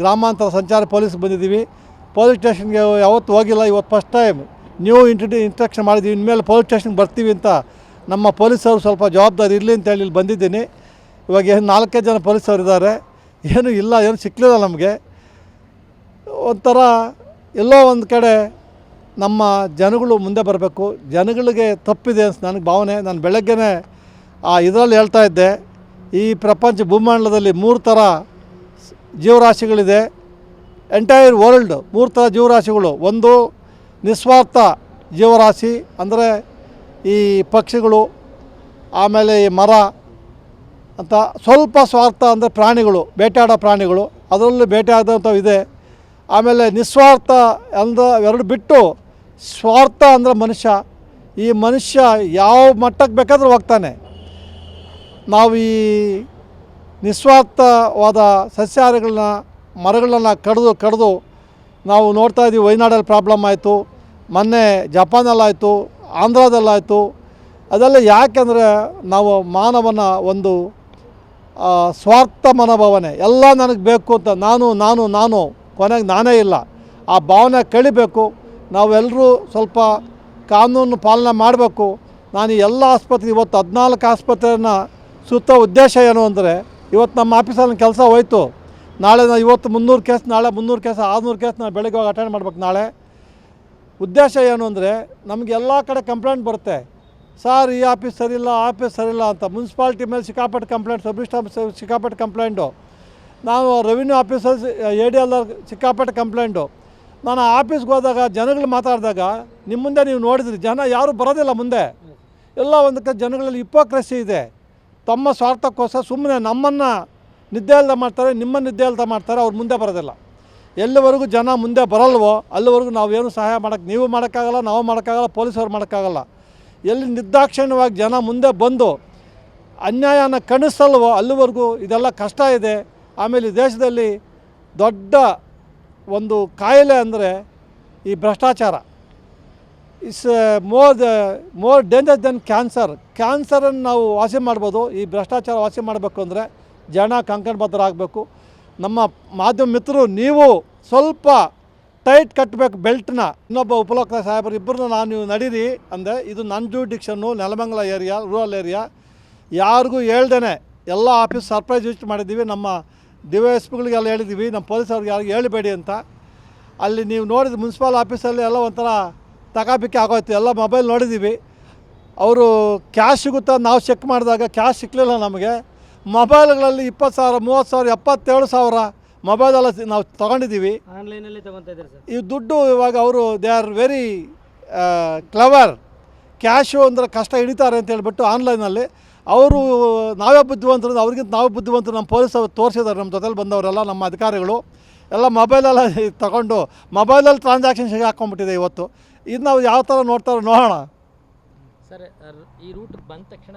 ಗ್ರಾಮಾಂತರ ಸಂಚಾರ ಪೊಲೀಸ್ ಬಂದಿದ್ದೀವಿ. ಪೊಲೀಸ್ ಸ್ಟೇಷನ್ಗೆ ಯಾವತ್ತೂ ಹೋಗಿಲ್ಲ, ಇವತ್ತು ಫಸ್ಟ್ ಟೈಮ್ ನೀವು ಇಂಟ್ರಡಿ ಇನ್ಸ್ಟ್ರಕ್ಷನ್ ಮಾಡಿದ್ದೀವಿ, ಇನ್ಮೇಲೆ ಪೊಲೀಸ್ ಸ್ಟೇಷನ್ಗೆ ಬರ್ತೀವಿ ಅಂತ ನಮ್ಮ ಪೊಲೀಸವರು ಸ್ವಲ್ಪ ಜವಾಬ್ದಾರಿ ಇರಲಿ ಅಂತೇಳಿ ಇಲ್ಲಿ ಬಂದಿದ್ದೀನಿ. ಇವಾಗ ಏನು ನಾಲ್ಕೈದು ಜನ ಪೊಲೀಸರು ಇದ್ದಾರೆ. ಏನೂ ಇಲ್ಲ, ಏನು ಸಿಕ್ಕಲಿಲ್ಲ ನಮಗೆ. ಒಂಥರ ಎಲ್ಲೋ ಒಂದು ಕಡೆ ನಮ್ಮ ಜನಗಳು ಮುಂದೆ ಬರಬೇಕು. ಜನಗಳಿಗೆ ತಪ್ಪಿದೆ ಅಂತ ನನಗೆ ಭಾವನೆ. ನಾನು ಬೆಳಗ್ಗೆನೇ ಆ ಇದರಲ್ಲಿ ಹೇಳ್ತಾ ಇದ್ದೆ. ಈ ಪ್ರಪಂಚ ಭೂಮಂಡಲದಲ್ಲಿ ಮೂರು ಥರ ಜೀವರಾಶಿಗಳಿದೆ. ಎಂಟೈರ್ ವರ್ಲ್ಡ್ ಮೂರು ಥರ ಜೀವರಾಶಿಗಳು. ಒಂದು ನಿಸ್ವಾರ್ಥ ಜೀವರಾಶಿ, ಅಂದರೆ ಈ ಪಕ್ಷಿಗಳು, ಆಮೇಲೆ ಈ ಮರ ಅಂತ ಸ್ವಲ್ಪ ಸ್ವಾರ್ಥ ಅಂದರೆ ಪ್ರಾಣಿಗಳು, ಬೇಟೆಯಾಡೋ ಪ್ರಾಣಿಗಳು, ಅದರಲ್ಲೂ ಬೇಟೆಯಾದಂಥವು ಇದೆ. ಆಮೇಲೆ ನಿಸ್ವಾರ್ಥ ಅಂದ್ರೆ ಎರಡು ಬಿಟ್ಟು ಸ್ವಾರ್ಥ ಅಂದರೆ ಮನುಷ್ಯ. ಈ ಮನುಷ್ಯ ಯಾವ ಮಟ್ಟಕ್ಕೆ ಬೇಕಾದರೂ ಹೋಗ್ತಾನೆ. ನಾವು ಈ ನಿಸ್ವಾರ್ಥವಾದ ಸಸ್ಯಾಹಾರಿಗಳನ್ನ, ಮರಗಳನ್ನ ಕಡಿದು ಕಡಿದು ನಾವು ನೋಡ್ತಾ ಇದ್ದೀವಿ ವೈನಾಡಲ್ಲಿ ಪ್ರಾಬ್ಲಮ್ ಆಯಿತು. ಮೊನ್ನೆ ಜಪಾನಲ್ಲಾಯಿತು, ಆಂಧ್ರದಲ್ಲಾಯಿತು. ಅದೆಲ್ಲ ಯಾಕೆಂದರೆ ನಾವು ಮಾನವನ ಒಂದು ಸ್ವಾರ್ಥ ಮನೋಭಾವನೆ. ಎಲ್ಲ ನನಗೆ ಬೇಕು ಅಂತ ನಾನು ನಾನು ನಾನು, ಕೊನೆಗೆ ನಾನೇ ಇಲ್ಲ. ಆ ಭಾವನೆ ಕಳಿಬೇಕು. ನಾವೆಲ್ಲರೂ ಸ್ವಲ್ಪ ಕಾನೂನು ಪಾಲನೆ ಮಾಡಬೇಕು. ನಾನು ಎಲ್ಲ ಆಸ್ಪತ್ರೆ ಇವತ್ತು ಹದಿನಾಲ್ಕು ಆಸ್ಪತ್ರೆಯನ್ನು ಸುತ್ತ ಉದ್ದೇಶ ಏನು ಅಂದರೆ ಇವತ್ತು ನಮ್ಮ ಆಫೀಸಲ್ಲಿ ಕೆಲಸ ಹೋಯ್ತು. ನಾಳೆ ನಾ ಇವತ್ತು ಮುನ್ನೂರು ಕೇಸ್, ನಾಳೆ ಮುನ್ನೂರು ಕೇಸ್, ಆರುನೂರು ಕೇಸ್ ನಾವು ಬೆಳಗ್ಗೆ ಹೋಗಿ ಅಟೆಂಡ್ ಮಾಡ್ಬೇಕು ನಾಳೆ. ಉದ್ದೇಶ ಏನು ಅಂದರೆ ನಮಗೆ ಎಲ್ಲ ಕಡೆ ಕಂಪ್ಲೇಂಟ್ ಬರುತ್ತೆ. ಸರ್ ಈ ಆಫೀಸ್ ಸರಿಯಿಲ್ಲ ಆಫೀಸ್ ಸರಿಯಿಲ್ಲ ಅಂತ ಮುನ್ಸಿಪಾಲ್ಟಿ ಮೇಲೆ ಸಿಕ್ಕಾಪಟ್ಟೆ ಕಂಪ್ಲೇಂಟ್ ಸಬ್ ಸಿಕ್ಕಾಪಟ್ಟು ಕಂಪ್ಲೇಂಟು ನಾನು revenue officer A D L ಸಿಕ್ಕಾಪಟ್ಟೆ ಕಂಪ್ಲೇಂಟು ನಾನು ಆಫೀಸ್ಗೆ ಹೋದಾಗ ಜನಗಳು ಮಾತಾಡಿದಾಗ ನಿಮ್ಮ ಮುಂದೆ ನೀವು ನೋಡಿದ್ರಿ, ಜನ ಯಾರೂ ಬರೋದಿಲ್ಲ ಮುಂದೆ. ಎಲ್ಲ ಒಂದು ಕ ಜನಗಳಲ್ಲಿ ಹಿಪೋಕ್ರಸಿ ಇದೆ. ತಮ್ಮ ಸ್ವಾರ್ಥಕ್ಕೋಸ್ಕರ ಸುಮ್ಮನೆ ನಮ್ಮನ್ನು ನಿದ್ದೆ ಇಲ್ದ ಮಾಡ್ತಾರೆ, ನಿಮ್ಮ ನಿದ್ದೆ ಇಲ್ದ ಮಾಡ್ತಾರೆ, ಅವ್ರು ಮುಂದೆ ಬರೋದಿಲ್ಲ. ಎಲ್ಲಿವರೆಗೂ ಜನ ಮುಂದೆ ಬರಲ್ವೋ, ಅಲ್ಲಿವರೆಗೂ ನಾವೇನು ಸಹಾಯ ಮಾಡೋಕ್ಕೆ ನೀವು ಮಾಡೋಕ್ಕಾಗಲ್ಲ, ನಾವು ಮಾಡೋಕ್ಕಾಗಲ್ಲ, ಪೊಲೀಸವ್ರು ಮಾಡೋಕ್ಕಾಗಲ್ಲ. ಎಲ್ಲಿ ನಿರ್ದಾಕ್ಷಿಣ್ಯವಾಗಿ ಜನ ಮುಂದೆ ಬಂದು ಅನ್ಯಾಯನ ಕಣಿಸಲ್ವೋ, ಅಲ್ಲಿವರೆಗೂ ಇದೆಲ್ಲ ಕಷ್ಟ ಇದೆ. ಆಮೇಲೆ ದೇಶದಲ್ಲಿ ದೊಡ್ಡ ಒಂದು ಕಾಯಿಲೆ ಅಂದರೆ ಈ ಭ್ರಷ್ಟಾಚಾರ. It's more the more danger then cancer ಕ್ಯಾನ್ಸರನ್ನು ನಾವು ವಾಸಿ ಮಾಡ್ಬೋದು. ಈ ಭ್ರಷ್ಟಾಚಾರ ವಾಸಿ ಮಾಡಬೇಕು ಅಂದರೆ ಜನ ಕಂಕಣಬದ್ಧರಾಗಬೇಕು. ನಮ್ಮ ಮಾಧ್ಯಮ ಮಿತ್ರರು, ನೀವು ಸ್ವಲ್ಪ ಟೈಟ್ ಕಟ್ಟಬೇಕು ಬೆಲ್ಟ್ನ. ಇನ್ನೊಬ್ಬ ಉಪಲೋಕ ಸಾಹೇಬರು, ಇಬ್ಬರನ್ನ ನಾನು ನೀವು ನಡೀರಿ ಅಂದರೆ ಇದು ನನ್ನ ಜೂಡಿಕ್ಷನ್ನು, ನೆಲಮಂಗಲ ಏರಿಯಾ, ರೂರಲ್ ಏರಿಯಾ, ಯಾರಿಗೂ ಹೇಳ್ದೇನೆ. ಎಲ್ಲ ಆಫೀಸ್ ಸರ್ಪ್ರೈಸ್ ವಿಸಿಟ್ ಮಾಡಿದ್ದೀವಿ. ನಮ್ಮ ಡಿ ವೈ ಎಸ್ ಪಿಗಳಿಗೆಲ್ಲ ಹೇಳಿದ್ದೀವಿ. ನಮ್ಮ ಪೊಲೀಸವ್ರಿಗೆ ಯಾರಿಗೂ ಹೇಳಬೇಡಿ ಅಂತ. ಅಲ್ಲಿ ನೀವು ನೋಡಿದ ಮುನ್ಸಿಪಾಲ್ ಆಫೀಸಲ್ಲಿ ಎಲ್ಲ ಒಂಥರ ತಗಾಬಿಕ್ಕಿ ಆಗೋಯ್ತು. ಎಲ್ಲ ಮೊಬೈಲ್ ನೋಡಿದ್ದೀವಿ ಅವರು ಕ್ಯಾಶ್ ಸಿಗುತ್ತಾ ನಾವು ಚೆಕ್ ಮಾಡಿದಾಗ ಕ್ಯಾಶ್ ಸಿಕ್ಕಲಿಲ್ಲ ನಮಗೆ. ಮೊಬೈಲ್ಗಳಲ್ಲಿ ಇಪ್ಪತ್ತು ಸಾವಿರ ಮೂವತ್ತು ಸಾವಿರ ಎಪ್ಪತ್ತೇಳು ಸಾವಿರ ಮೊಬೈಲೆಲ್ಲ ನಾವು ತೊಗೊಂಡಿದ್ದೀವಿ ಆನ್ಲೈನಲ್ಲಿ ಈ ದುಡ್ಡು ಇವಾಗ ಅವರು they are very clever cash ಅಂದರೆ ಕಷ್ಟ ಹಿಡಿತಾರೆ ಅಂತ ಹೇಳಿಬಿಟ್ಟು ಆನ್ಲೈನಲ್ಲಿ ಅವರು ನಾವೇ ಬುದ್ಧಿವಂತರು ಅವ್ರಿಗಿಂತ ನಾವೇ ಬುದ್ಧಿವಂತರು ನಮ್ಮ ಪೊಲೀಸರು ತೋರಿಸಿದ್ದಾರೆ ನಮ್ಮ ಜೊತೆಲಿ ಬಂದವರೆಲ್ಲ ನಮ್ಮ ಅಧಿಕಾರಿಗಳು. ಎಲ್ಲ ಮೊಬೈಲೆಲ್ಲ ತಗೊಂಡು ಮೊಬೈಲಲ್ಲಿ ಟ್ರಾನ್ಸಾಕ್ಷನ್ ಹಾಕ್ಕೊಂಡ್ಬಿಟ್ಟಿದೆ ಇವತ್ತು. ಇದು ನಾವು ಯಾವ ಥರ ನೋಡ್ತಾರೋ ನೋಡೋಣ. ಸರ್ ಈ ರೂಟ್ ಬಂದ ತಕ್ಷಣ